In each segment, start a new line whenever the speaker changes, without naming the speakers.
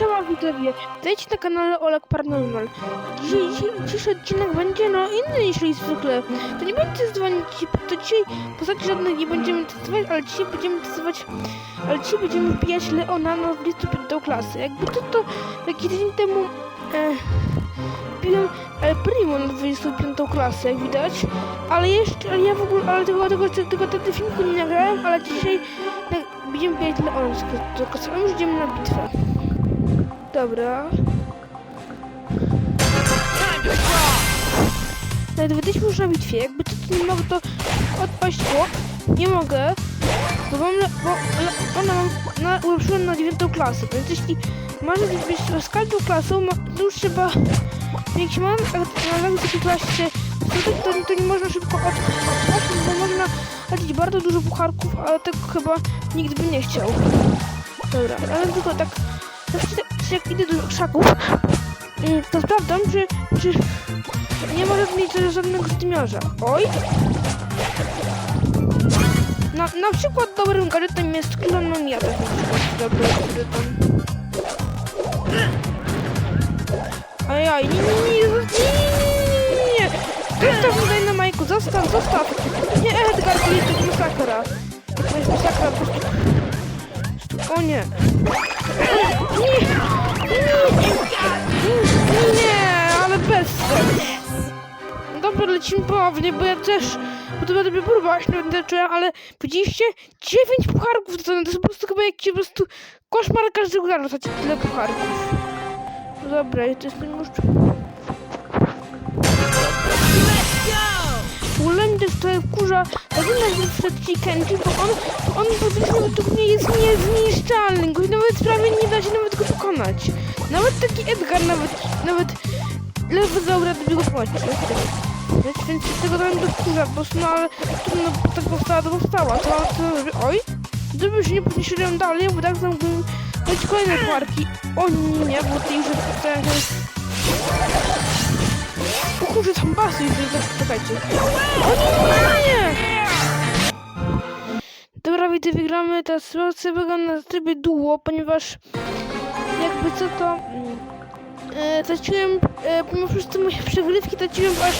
Siema widzowie, witajcie na kanale Olek Paranormal. Dzisiaj, dzisiejszy odcinek będzie no inny niż zwykle. To nie będzie testowanie, to dzisiaj postaci żadnych nie będziemy testować, ale dzisiaj będziemy testować, ale dzisiaj będziemy wbijać Leona na 25 klasę. Jakby to to taki tydzień temu e, wbiłem El Primo na 25 klasę, jak widać. Ale jeszcze, ale ja w ogóle, ale tego, tego, tego, tego, tego filmiku nie nagrałem, ale dzisiaj na, będziemy wbijać Leona do klasy. A już idziemy na bitwę. Dobra. Jesteśmy już na bitwie. Jakby to, to nie mogę to odpaść. O, nie mogę. Bo mam, le- bo le- ona mam na, ulepszoną na 9 klasę. Więc jeśli masz być z każdą klasą, ma, to już trzeba. Jak się ma na, na wysokiej klasie to, to, to nie można szybko od- odpaść, bo można lecieć bardzo dużo pucharków, ale tego chyba nikt by nie chciał. Dobra, ale tylko tak jak idę do krzaków, y, to sprawdzam, czy, czy nie może mieć żadnego zdmiorza. Oj! Na, na przykład dobrym garytem jest klonom no ja też dobry garytem. Ajaj, nie, nie, nie, nie, nie, nie, nie, Zostaw mi daj na majku, zostaw, zostaw. Nie, Edgar, to jest masakra. To jest masakra, po prostu. O nie. Nie, ale bez. Dobra, lecimy ponownie, bo ja też, bo to będę próbować, nie będę czułem, ale widzieliście? 9 pucharków to, to jest po prostu chyba jakiś po prostu koszmar każdego dnia dostać tyle pucharków. Dobra, i to jest już... Ulendy tutaj wkurza, dlatego przed ci Kenji, bo on, bo on według mnie jest niezniszczalny, go nawet prawie nie da się nawet go pokonać. Nawet taki Edgar, nawet, nawet lewy dobra by go pokonać. Więc, więc tego trochę to wkurza, bo no ale trudno, tak powstała, to powstała, to, to oj, gdyby się nie podniesiłem dalej, bo tak mógłbym mieć kolejne parki. O nie, bo ty już powstałem, o kurczę, tam basy już jest, czekajcie. O nie! Dobra, widzę, wygramy teraz sobie na trybie duo, ponieważ jakby co to... mm, E, traciłem, e, pomimo wszystko moje przegrywki, traciłem aż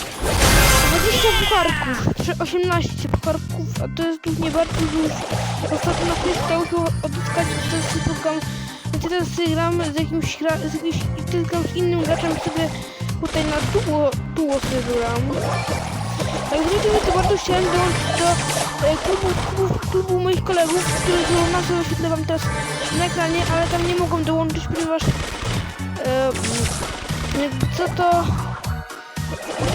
20 pucharków, czy 18 pucharków, a to jest nie bardzo dużo. Ostatnio na chwilę udało się odzyskać, program, więc teraz gram z jakimś, z jakimś, z innym graczem sobie tutaj na duo, duo. Jak zwykle to bardzo chciałem dołączyć do e, klubu, klubu, klubu moich kolegów, których nazwę wyświetlę wam teraz na ekranie, ale tam nie mogą dołączyć, ponieważ e, jakby co to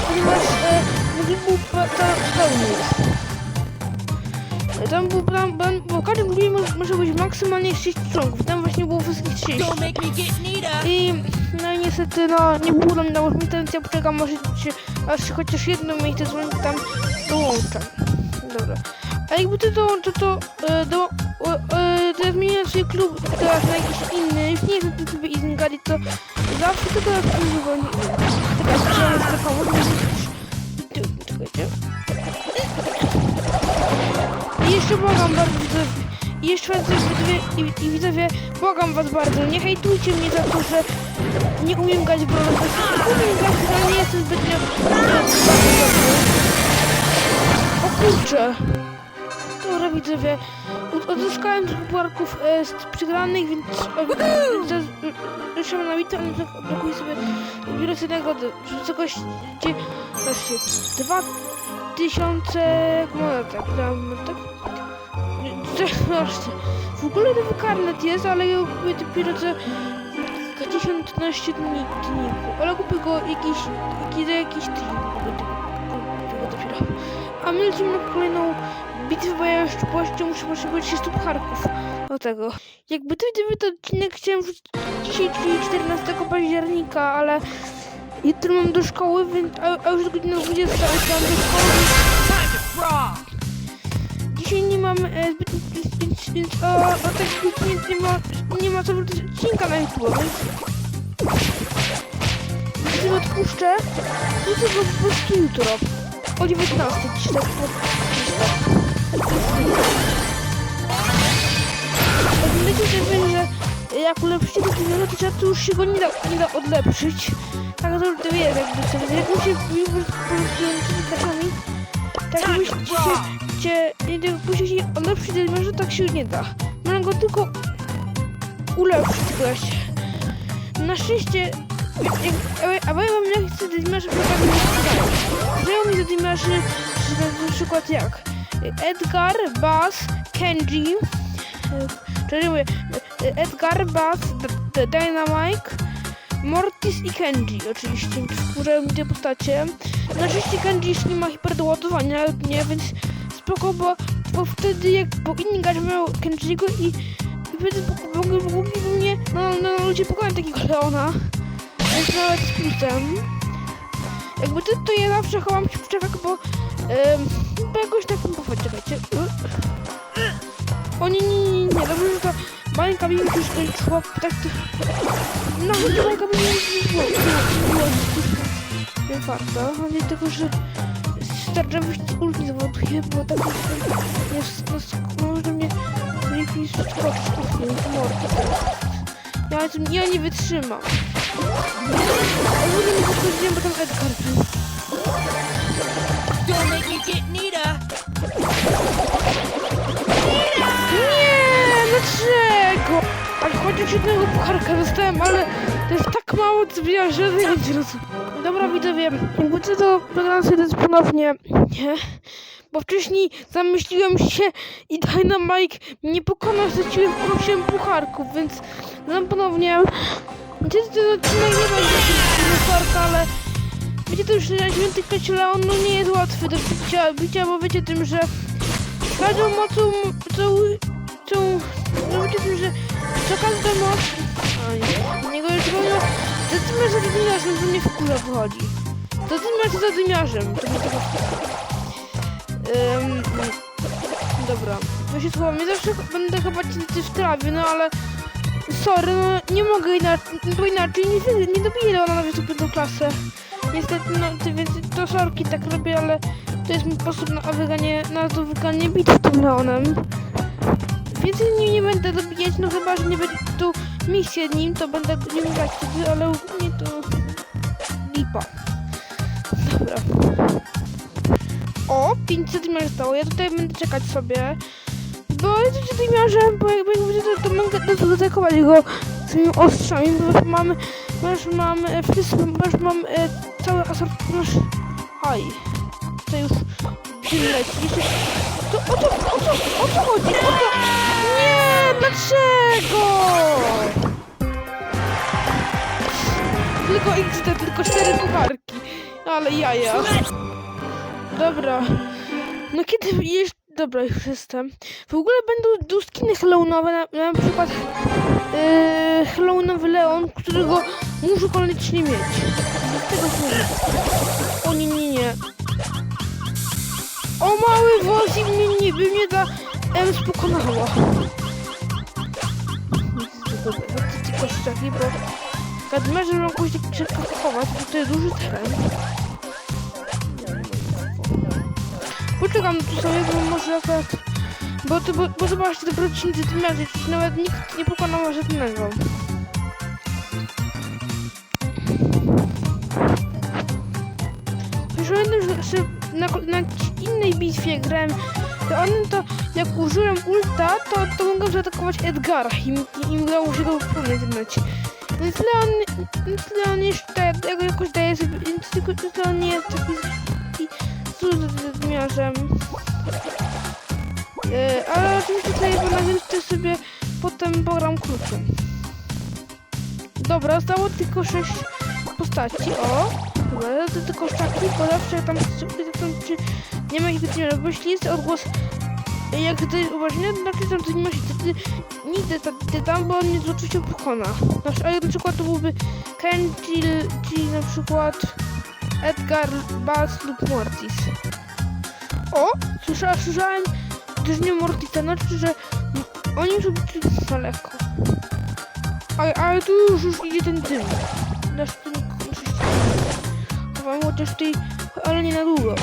ponieważ e, był pe- pe- pełny jest. E, Tam był plan, plan, bo w każdym klubie może, może być maksymalnie 6 członków, tam właśnie było wszystkich 6.
Don't make me get Nita.
I no i niestety no, nie było nam nałożnika, więc ja poczekam może aż chociaż jedną miejsce dzwoń tam dołączę. Dobra. A jakby to dołączę, to, to do, to zmienia się klub teraz na jakiś inny, już nie jestem sobie i znikali, to zawsze to teraz nie zupełnie inny. Taka strona strefa, może być... Czekajcie. I jeszcze błagam bardzo, i jeszcze raz widzowie, i, i widzowie, błagam was bardzo, nie hejtujcie mnie za to, że nie umiem grać w Brawl Stars. Umiem grać, ale nie jestem zbytnio. O kurczę. Dobra widzowie, od- odzyskałem trochę puarków e, z przegranych, więc e, e, mam na bitę, ale tak odblokuję sobie biorę sobie nagrodę w wysokości, zobaczcie, 2000 monetek, tak? Zobaczcie, w ogóle nowy karnet jest, ale ja kupię dopiero za 10-15 dni, dni, ale kupię go jakiś, jakiś, jakiś tydzień, kupię go dopiero. A my lecimy na kolejną bitwę, bo ja jeszcze właśnie muszę potrzebować 300 pucharków do tego. Jakby to gdyby to odcinek chciałem dzisiaj, czyli 14 października, ale jutro mam do szkoły, więc, a, a już godzina 20, ale mam do szkoły,
to
dzisiaj nie mam e, zbyt, więc, o, o tak więc nie, ma, nie ma co wrzucić odcinka na YouTube, gdy go odpuszczę, wrzucę go po prostu jutro, o 19, czy tak, po- Pamiętajcie też, że jak ulepszycie to Dreamiarza, to już się go nie da, nie da odlepszyć. Tak to to jest jakby co, jak mu się już z graczami, tak jakbyście cię, nie jakbyście się odlepszyć Dreamiarza, tak się nie da. Można go tylko ulepszyć właśnie. Na szczęście, a ja wam jak chcę Dreamiarza pokazać, Znają mi Dreamiarzy, że na przykład jak Edgar, Buzz, Kenji, czyli Edgar, D- Dynamite, Mortis i Kenji oczywiście, wkurzają mi te postacie. Na szczęście Kenji jeszcze nie ma hiperdoładowania, nie, więc spoko, bo, bo wtedy jak, bo inni gracz miał Kenji'ego i, wtedy mogli mnie no, no, ludzie pokonać takiego Leona, więc nawet z plusem. Jakby to, to ja zawsze chowam się w drzewach, bo, em, bo jakoś tak pochodź, czekajcie. O nie, nie, nie, nie, dobrze, że ta bańka mi już skończyła, tak to... No, bańka mi już było, nie warto, nie tylko, że starczowy ult nie zawoduje, bo tak jest, jest, może mnie jakiś skoczyć, nie. Ja, ja nie wytrzymam. Ogólnie nie podchodziłem, bo tam Edgar był.
Don't make me get Nita.
Nie, dlaczego? Ale chociaż jednego pucharka dostałem, ale to jest tak mało, co ja że ja nie rozumiem. Dobra, widzowie, jakby co to program sobie ponownie, nie? Bo wcześniej zamyśliłem się i Dynamite mnie pokonał, straciłem 8 pucharków, więc dam ponownie. Niestety ten odcinek nie będzie pucharka, ale wiecie to już na świętych klecie Leon no nie jest łatwy do bicia, bicia, bo wiecie tym, że każdą mocą, tą, tą, no wiecie tym, że co każda moc, a nie, niego już powiem, za tym razem zadymiarzem, to mnie w. Za razem zadymiarzem, to mnie tego wkurza. Ym, dobra, to się schowam, ja zawsze będę się w trawie, no ale sorry, no nie mogę inaczej, bo inaczej nie, nie dobiję na wysoką klasę. Niestety, no ty, więc to sorki tak robię, ale to jest mój sposób na wyganie, na to wyganie bitw tym Leonem. Więcej nim nie będę dobijać, no chyba, że nie będzie tu misję nim, to będę nim grać wtedy, ale ogólnie to lipa. Dobra. O, 500 mi zostało, ja tutaj będę czekać sobie. Bo ja tutaj miałem, bo jakby to, to mogę to zaatakować go tymi ostrzami, bo już mamy, bo już mam e, wszystko, bo już mam e, cały asort, masz... Aj, to już. Jeszcze... To, o, to, o, co, o co chodzi? O to... Dlaczego? Tylko XD, tylko cztery pucharki. Ale jaja. Dobra. No kiedy jeszcze... Dobra, już jestem. W ogóle będą duskiny Halloweenowe, na, na przykład yy, Halloweenowy Leon, którego muszę koniecznie mieć. Z tego. O nie, nie, nie. O mały i mnie nie by mnie ta Ems pokonała. Tylko szczaki, bo Kadmerze mam jakoś tak szybko chować, bo to jest duży teren. Poczekam tu sobie, bo może akurat... Bo, to, bo, bo zobaczcie, dopiero 10 centymetrów, czyli nawet nikt nie pokonał żadnego. Pamiętam, że, na, na innej bitwie grałem, to on to, jak użyłem ulta, to, to mogłem zaatakować Edgara i, i udało się go pokonać. Więc Leon, więc Leon jeszcze ja go jakoś daje sobie, więc tylko Leon nie jest taki, taki z wymiarzem. E, ale oczywiście tutaj więcej sobie potem pogram kluczem. Dobra, zostało tylko 6 postaci. O! Dobra, to tylko szczaki, bo zawsze tam, tam czy nie ma ich wytnione, bo jeśli jest odgłos jak tutaj uważnie, znaczy tam to nie ma się wtedy nigdy ta- tam, bo on mnie oczywiście pokona. Znaczy, a na przykład to byłby Ken, Jill, czyli na przykład Edgar, Buzz lub Mortis. O! Słyszałem, słyszałem też nie Mortisa, znaczy, że oni już byli daleko. Ale, tu już, już idzie ten dym. Nasz ten Chowam chociaż tutaj, ale nie na długo.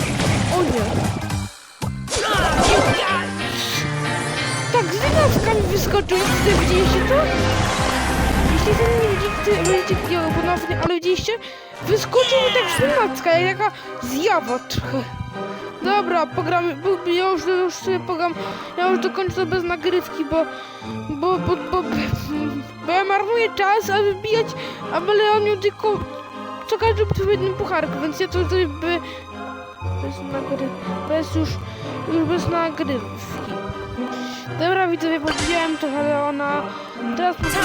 O nie! Tak, z dynawka mi wyskoczył, widzieliście to? jeśli wy nie widzicie, będziecie takiego ponownie, ale widzieliście? Wyskoczył mi tak szpinacka, jak jaka zjawa trochę. Dobra, pogramy, ja już, już sobie pogram, ja już dokończę to bez nagrywki, bo, bo, bo, bo, bo ja marnuję czas, aby bijać, ale on miał tylko co każdy w jednym pucharku, więc ja to sobie bez nagry, bez już, już bez nagrywki. Dobra, widzowie, podbiłem trochę Leona, teraz po prostu,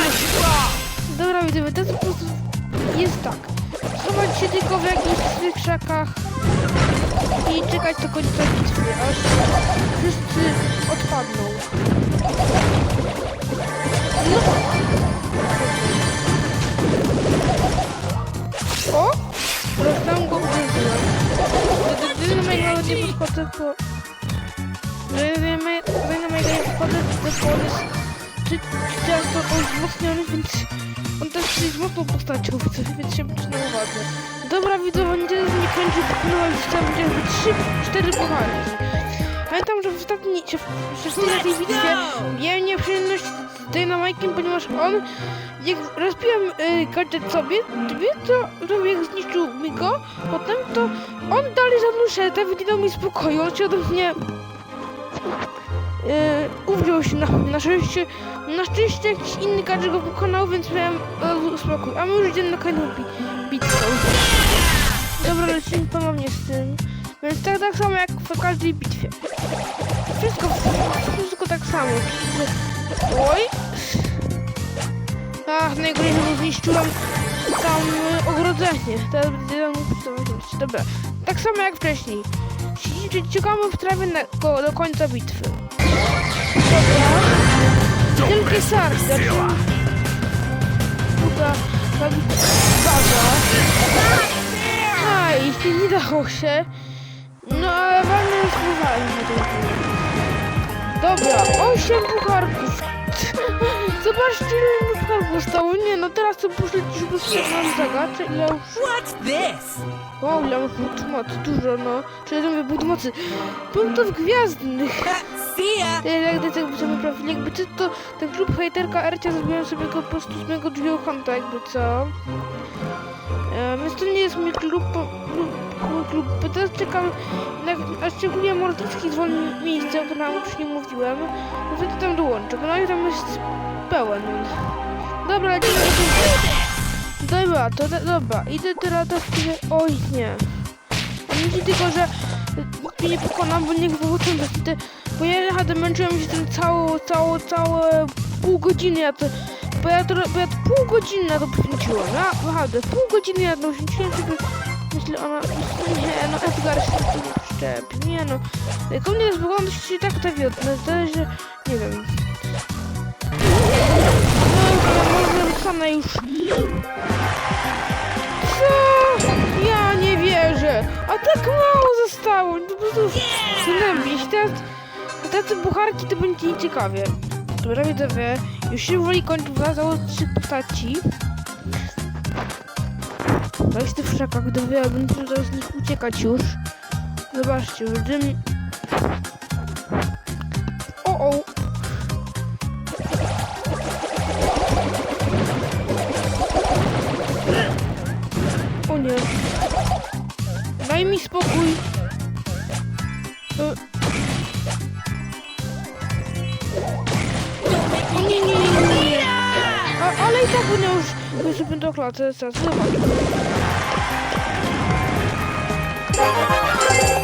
dobra, widzowie, teraz po prostu jest tak, schować się tylko w jakichś tych krzakach, i czekać do końca bitwy, aż wszyscy odpadną. No. O! Roztam go uderzyłem. Gdy na mojego nie podchodzę. Gdy na mojego nie podchodzę, to on jest często on wzmocniony, więc on też jest mocną postacią, więc- się przyczyna uwadze. Dobra, widzowie, nie kończy, już tam będzie jakby 3-4 pucharki. Pamiętam, że w ostatniej, że w, że tej bitwie miałem nieprzyjemność z Dynamajkiem, ponieważ on, jak rozbiłem y, sobie, wie to, to jak zniszczył mi go, potem to on dalej za mną szedł, nie mi spokoju, on się ode mnie uwziął się na, na szczęście, na szczęście jakiś inny gadżet go pokonał, więc miałem e, spokój, a my już idziemy na kolejną bi bitwę. Dobra, lecimy ponownie z tym. Więc tak, tak samo jak w każdej bitwie. Wszystko, wszystko tak samo. Oj! Ach, najgorzej, zniszczyłem tam y, ogrodzenie. Teraz tam to Dobra, tak samo jak wcześniej. Czekamy w trawie na, do, do końca bitwy. Dobra. Wielkie. Zaczynamy. Dobra, zabić baza. Aj, nie dało się. No ale jest pucharek na tej chwili. Dobra, 8 pucharków. Zobaczcie ile mi pucharków zostało. Nie no, teraz to poszli już bez przerwy zagacze. Ile już...
What's this?
O, ile mam punktów mocy. Dużo no. Czyli punktów mocy. Punktów gwiazdnych. Ja jak gdy tak sobie profil, jakby ty to ten klub hejterka Ercia zrobiłem sobie go po prostu z mojego drugiego konta, jakby co. E, więc to nie jest mój klub, bo- klub, bo teraz czekam, na, a szczególnie Mordycki zwolni miejsce, o którym już nie mówiłem, no wtedy tam dołączę, no i tam jest pełen. Dobra, lecimy do Dobra, to do- dobra, idę teraz do chwili, oj nie. Myślę tylko, że mnie nie pokonam, bo nie było tym niestety, bo ja naprawdę męczyłem się tym całą, całą, całe pół godziny, ja to, bo ja to, bo ja to pół godziny na to poświęciłem, ja naprawdę, pół godziny ja to poświęciłem, żeby, myślę, ona, nie, no Edgar się tu nie przyczepi, nie no, jest wygląda się tak to wiodne, to że, nie wiem. No, może zostanę już. Co? Ja nie wierzę. A tak mało zostało. Po prostu przynajmniej teraz tacy bucharki to będzie nieciekawie. Dobra, widzowie, już się woli kończy wracało trzy postaci. Weź ty w szakach, gdyby ja będę teraz z nich uciekać już. Zobaczcie, będziemy... O, o! O nie. Daj mi spokój. Już będę klatę, teraz zobacz.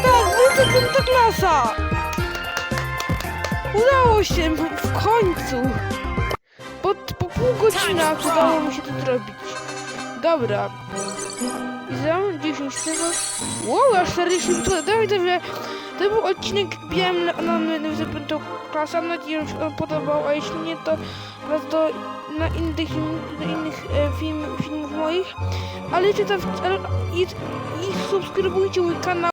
Tak, będzie piąta klasa. Udało się, w- końcu. Po, po pół godzinach udało mi się to zrobić. Dobra. I za 10 tego. Wow, aż 40 to Dawid, to był odcinek Białem na zapętą klasę. Mam nadzieję, że się on podobał, a jeśli nie, to was do na do innych e, film, filmów moich. Ale czy to, ale, i, i subskrybujcie mój kanał.